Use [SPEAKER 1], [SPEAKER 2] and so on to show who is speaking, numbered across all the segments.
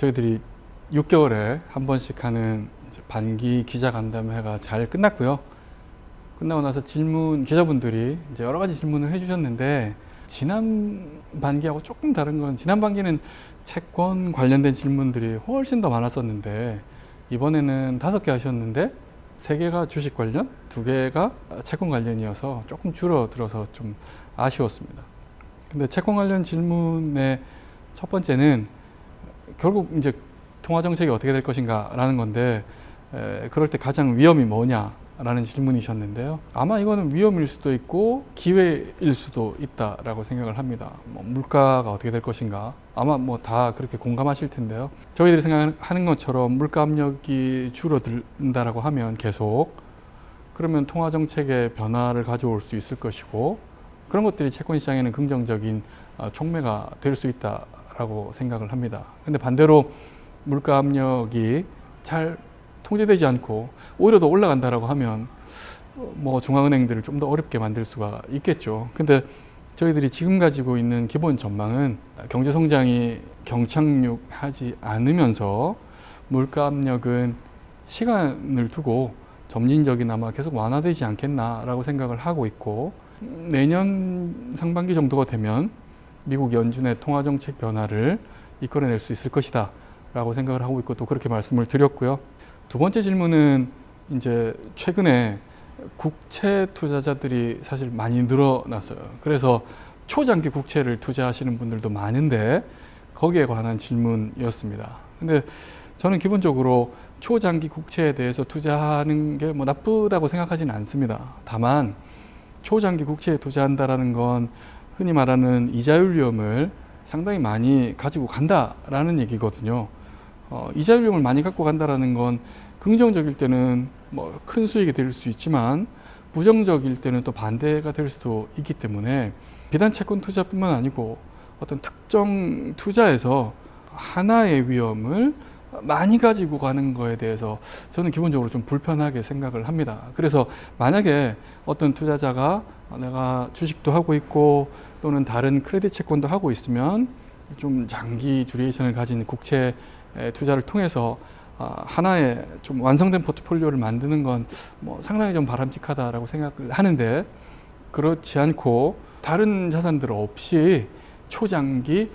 [SPEAKER 1] 저희들이 6개월에 한 번씩 하는 반기 기자 간담회가 잘 끝났고요. 끝나고 나서 질문 기자분들이 이제 여러 가지 질문을 해주셨는데 지난 반기하고 조금 다른 건 지난 반기는 채권 관련된 질문들이 훨씬 더 많았었는데 이번에는 다섯 개 하셨는데 세 개가 주식 관련, 두 개가 채권 관련이어서 조금 줄어들어서 좀 아쉬웠습니다. 근데 채권 관련 질문의 첫 번째는 결국 이제 통화 정책이 어떻게 될 것인가라는 건데 에, 그럴 때 가장 위험이 뭐냐라는 질문이셨는데요. 아마 이거는 위험일 수도 있고 기회일 수도 있다라고 생각을 합니다. 뭐 물가가 어떻게 될 것인가 아마 뭐 다 그렇게 공감하실 텐데요. 저희들이 생각하는 것처럼 물가 압력이 줄어든다라고 하면 계속 그러면 통화 정책의 변화를 가져올 수 있을 것이고 그런 것들이 채권 시장에는 긍정적인 어, 촉매가 될 수 있다 라고 생각을 합니다. 근데 반대로 물가 압력이 잘 통제되지 않고 오히려 더 올라간다라고 하면 어, 뭐 중앙은행들을 좀 더 어렵게 만들 수가 있겠죠. 근데 저희들이 지금 가지고 있는 기본 전망은 경제 성장이 경착륙하지 않으면서 물가 압력은 시간을 두고 점진적이나마 계속 완화되지 않겠나라고 생각을 하고 있고 내년 상반기 정도가 되면 미국 연준의 통화 정책 변화를 이끌어낼 수 있을 것이다. 라고 생각을 하고 있고 또 그렇게 말씀을 드렸고요. 두 번째 질문은 이제 최근에 국채 투자자들이 사실 많이 늘어났어요. 그래서 초장기 국채를 투자하시는 분들도 많은데 거기에 관한 질문이었습니다. 근데 저는 기본적으로 초장기 국채에 대해서 투자하는 게 뭐 나쁘다고 생각하지는 않습니다. 다만 초장기 국채에 투자한다라는 건 흔히 말하는 이자율 위험을 상당히 많이 가지고 간다라는 얘기거든요. 어, 이자율 위험을 많이 갖고 간다라는 건 긍정적일 때는 뭐 큰 수익이 될 수 있지만 부정적일 때는 또 반대가 될 수도 있기 때문에 비단 채권 투자뿐만 아니고 어떤 특정 투자에서 하나의 위험을 많이 가지고 가는 거에 대해서 저는 기본적으로 좀 불편하게 생각을 합니다. 그래서 만약에 어떤 투자자가 내가 주식도 하고 있고 또는 다른 크레딧 채권도 하고 있으면 좀 장기 듀레이션을 가진 국채 투자를 통해서 아, 하나의 좀 완성된 포트폴리오를 만드는 건 뭐 상당히 좀 바람직하다라고 생각을 하는데 그렇지 않고 다른 자산들 없이 초장기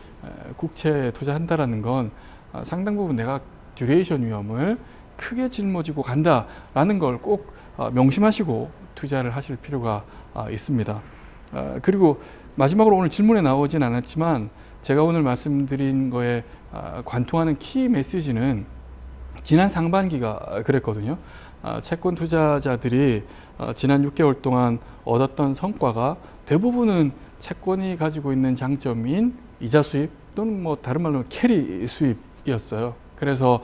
[SPEAKER 1] 국채에 투자한다라는 건 아, 상당 부분 내가 듀레이션 위험을 크게 짊어지고 간다라는 걸꼭 아, 명심하시고 투자를 하실 필요가 있습니다. 그리고 마지막으로 오늘 질문에 나오진 않았지만 제가 오늘 말씀드린 거에 관통하는 키 메시지는 지난 상반기가 그랬거든요. 채권 투자자들이 어, 지난 6개월 동안 얻었던 성과가 대부분은 채권이 가지고 있는 장점인 이자 수입 또는 뭐 다른 말로 캐리 수입이었어요. 그래서 어,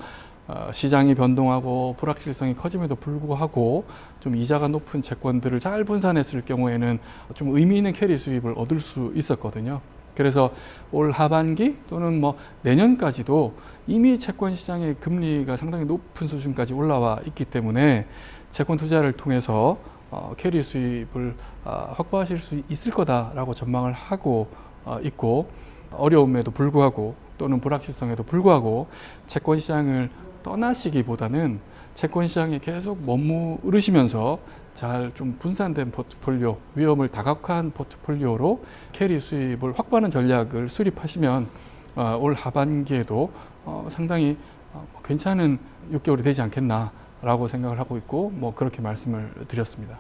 [SPEAKER 1] 시장이 변동하고 불확실성이 커짐에도 불구하고 좀 이자가 높은 채권들을 잘 분산했을 경우에는 좀 의미 있는 캐리 수입을 얻을 수 있었거든요. 그래서 올 하반기 또는 뭐 내년까지도 이미 채권 시장의 금리가 상당히 높은 수준까지 올라와 있기 때문에 채권 투자를 통해서 어, 캐리 수입을 어, 확보하실 수 있을 거다라고 전망을 하고 어, 있고 어려움에도 불구하고 또는 불확실성에도 불구하고 채권 시장을 떠나시기보다는 채권 시장에 계속 머무르시면서 잘 좀 분산된 포트폴리오, 위험을 다각화한 포트폴리오로 캐리 수입을 확보하는 전략을 수립하시면 어, 올 하반기에도 어, 상당히 어, 괜찮은 6개월이 되지 않겠나라고 생각을 하고 있고 뭐 그렇게 말씀을 드렸습니다.